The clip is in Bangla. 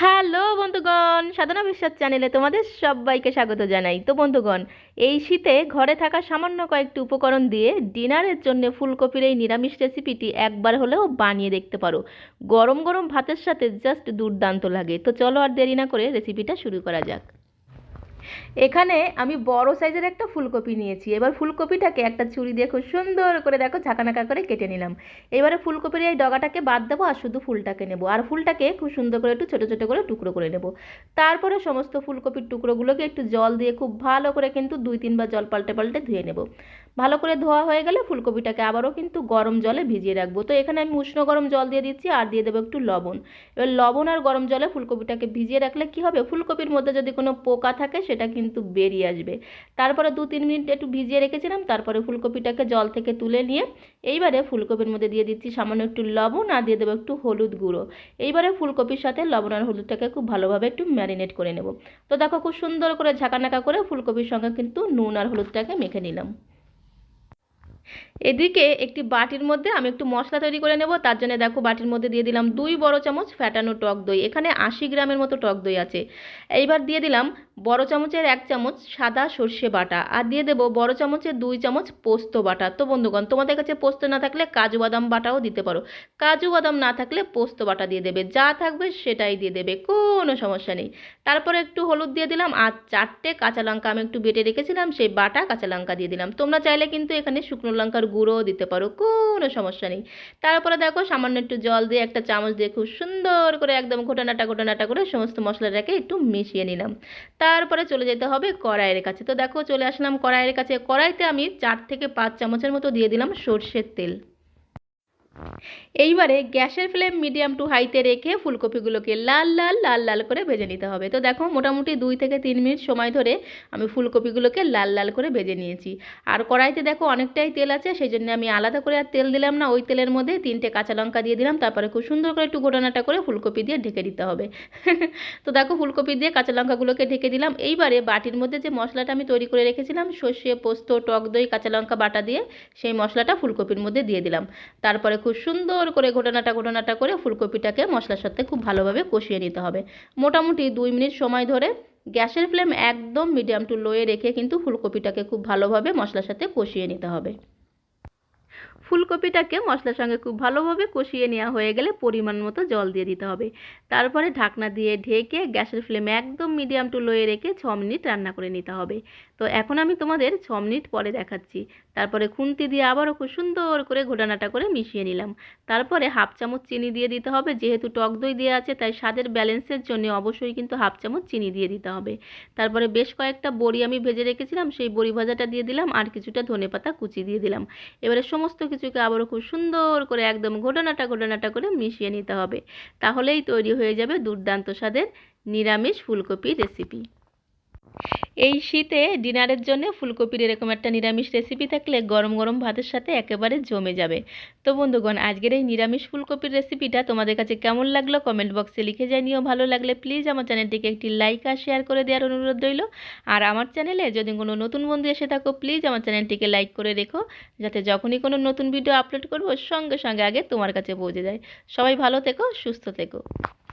হ্যালো বন্ধুগণ, সাধনা বিশ্বাস চ্যানেলে তোমাদের সবাইকে স্বাগত জানাই। তো বন্ধুগণ, এই শীতে ঘরে থাকা সামান্য কয়েকটি উপকরণ দিয়ে ডিনারের জন্য ফুলকপির এই নিরামিষ রেসিপিটি একবার হলেও বানিয়ে দেখতে পারো। গরম গরম ভাতের সাথে জাস্ট দুর্দান্ত লাগে। তো চলো আর দেরি না করে রেসিপিটা শুরু করা যাক। এখানে আমি বড় সাইজের একটা ফুলকপি নিয়েছি। এবার ফুলকপিটাকে একটা ছুরি দিয়ে খুব সুন্দর করে দেখো ঝাঁকানাকা করে কেটে নিলাম। এবারে ফুলকপির এই ডগাটাকে বাদ দেবো আর শুধু ফুলটাকে নেব। আর ফুলটাকে খুব সুন্দর করে একটু ছোটো ছোটো করে টুকরো করে নেব। তারপরে সমস্ত ফুলকপির টুকরোগুলোকে একটু জল দিয়ে খুব ভালো করে কিন্তু দুই, তিনবার জল পাল্টে পাল্টে ধুয়ে নেব। ভালো করে ধোয়া হয়ে গেলে ফুলকপিটাকে আবারও কিন্তু গরম জলে ভিজিয়ে রাখব। তো এখানে আমি উষ্ণ গরম জল দিয়ে দিচ্ছি আর দিয়ে দেবো একটু লবণ। এবার লবণ আর গরম জলে ফুলকপিটাকে ভিজিয়ে রাখলে কি হবে? ফুলকপির মধ্যে যদি কোনো পোকা থাকে সেটা কিন্তু বেরিয়ে আসবে। তারপরে দু তিন মিনিট একটু ভিজিয়ে রেখেছিলাম, তারপরে ফুলকপিটাকে জল থেকে তুলে নিয়ে এইবারে ফুলকপির মধ্যে দিয়ে দিচ্ছি সামান্য একটু লবণ আর দিয়ে দেবো একটু হলুদ গুঁড়ো। এইবারে ফুলকপির সাথে লবণ আর হলুদটাকে খুব ভালোভাবে একটু ম্যারিনেট করে নেব। তো দেখো খুব সুন্দর করে ঝাঁকানাকা করে ফুলকপির সঙ্গে কিন্তু নুন আর হলুদটাকে মেখে নিলাম। এদিকে একটি বাটির মধ্যে আমি একটু মশলা তৈরি করে নেব, তার জন্য দেখো বাটির মধ্যে দিয়ে দিলাম দুই বড় চামচ ফ্যাটানো টক দই, এখানে আশি গ্রামের মতো টক দই আছে। এইবার দিয়ে দিলাম বড় চামচের এক চামচ সাদা সর্ষে বাটা, আর দিয়ে দেবো বড় চামচের দুই চামচ পোস্ত বাটা। তো বন্ধুগণ, তোমাদের কাছে পোস্ত না থাকলে কাজু বাদাম বাটাও দিতে পারো। কাজু বাদাম না থাকলে পোস্ত বাটা দিয়ে দেবে, যা থাকবে সেটাই দিয়ে দেবে, কোনো সমস্যা নেই। তারপরে একটু হলুদ দিয়ে দিলাম, আর চারটে কাঁচা লঙ্কা আমি একটু বেটে রেখেছিলাম, সেই বাটা কাঁচা লঙ্কা দিয়ে দিলাম। তোমরা চাইলে কিন্তু এখানে শুকনো লঙ্কার গুঁড়ো দিতে পারো, কোনো সমস্যা নেই। তারপরে দেখো সামান্য একটু জল দিয়ে একটা চামচ দিয়ে খুব সুন্দর করে একদম ঘোটানাটা ঘোটানাটা করে সমস্ত মশলাটাকে একটু মিশিয়ে নিলাম। তারপরে চলে যেতে হবে কড়াইয়ের কাছে। তো দেখো চলে আসলাম কড়াইয়ের কাছে। কড়াইতে আমি চার থেকে পাঁচ চামচের মতো দিয়ে দিলাম সর্ষের তেল। এইবারে গ্যাসের ফ্লেম মিডিয়াম টু হাইতে রেখে ফুলকপিগুলোকে লাল লাল লাল লাল করে ভেজে নিতে হবে। তো দেখো, মোটামুটি দুই থেকে তিন মিনিট সময় ধরে আমি ফুলকপিগুলোকে লাল লাল করে ভেজে নিয়েছি। আর কড়াইতে দেখো, অনেকটাই তেল আছে সেই জন্য আমি আলাদা করে আর তেল দিলাম না। ওই তেলের মধ্যে তিনটে কাঁচা লঙ্কা দিয়ে দিলাম, তারপরে খুব সুন্দর করে একটু ঘোটানাটা করে ফুলকপি দিয়ে ঢেকে দিতে হবে। তো দেখো, ফুলকপি দিয়ে কাঁচা লঙ্কাগুলোকে ঢেকে দিলাম। এইবারে বাটির মধ্যে যে মশলাটা আমি তৈরি করে রেখেছিলাম, সর্ষে, পোস্ত, টক দই, কাঁচা লঙ্কা বাটা দিয়ে সেই মশলাটা ফুলকপির মধ্যে দিয়ে দিলাম। তারপরে খুব সুন্দর করে ঘটনাটা ঘটনাটা করে ফুলকপিটাকে মশলার সাথে খুব ভালোভাবে কষিয়ে নিতে হবে। মোটামুটি দুই মিনিট সময় ধরে গ্যাসের ফ্লেম একদম মিডিয়াম টু লোয়ে রেখে কিন্তু ফুলকপিটাকে খুব ভালোভাবে মশলার সাথে কষিয়ে নিতে হবে। ফুলকপিটাকে মশলার সঙ্গে খুব ভালোভাবে কষিয়ে নেওয়া হয়ে গেলে পরিমাণ মতো জল দিয়ে দিতে হবে। তারপরে ঢাকনা দিয়ে ঢেকে গ্যাসের ফ্লেম একদম মিডিয়াম টু লোয়ে রেখে ছ মিনিট রান্না করে নিতে হবে। তো এখন আমি তোমাদের ছ মিনিট পরে দেখাচ্ছি। তারপরে খুন্তি দিয়ে আবারও খুব সুন্দর করে ঘোটানাটা করে মিশিয়ে নিলাম। তারপরে হাফ চামচ চিনি দিয়ে দিতে হবে, যেহেতু টক দই দেওয়া আছে, তাই স্বাদের ব্যালেন্সের জন্য অবশ্যই কিন্তু হাফ চামচ চিনি দিয়ে দিতে হবে। তারপরে বেশ কয়েকটা বড়ি আমি ভেজে রেখেছিলাম, সেই বড়ি ভাজাটা দিয়ে দিলাম, আর কিছুটা ধনে পাতা কুচি দিয়ে দিলাম। এবারে সমস্ত কিছুকে আবারও খুব সুন্দর করে একদম ঘটনাটা ঘটনাটা করে মিশিয়ে নিতে হবে। তাহলেই তৈরি হয়ে যাবে দুর্দান্ত স্বাদের নিরামিষ ফুলকপি রেসিপি এই শীতে ডিনারের জন্য ফুলকপির এরকম একটা নিরামিষ রেসিপি থাকলে গরম গরম ভাতের সাথে একেবারে জমে যাবে। তো বন্ধুগণ, আজকের এই নিরামিষ ফুলকপির রেসিপিটা তোমাদের কাছে কেমন লাগল কমেন্ট বক্সে লিখে জানিও। ভালো লাগলে প্লিজ আমার চ্যানেলটিকে একটি লাইক আর শেয়ার করে দেওয়ার অনুরোধ রইল। আর আমার চ্যানেলে যদি কোনো নতুন বন্ধু এসে থাকো প্লিজ আমার চ্যানেলটিকে লাইক করে রেখো, যাতে যখনই কোনো নতুন ভিডিও আপলোড করব, সঙ্গে সঙ্গে আগে তোমার কাছে পৌঁছে যায়। সবাই ভালো থেকো, সুস্থ থেকো।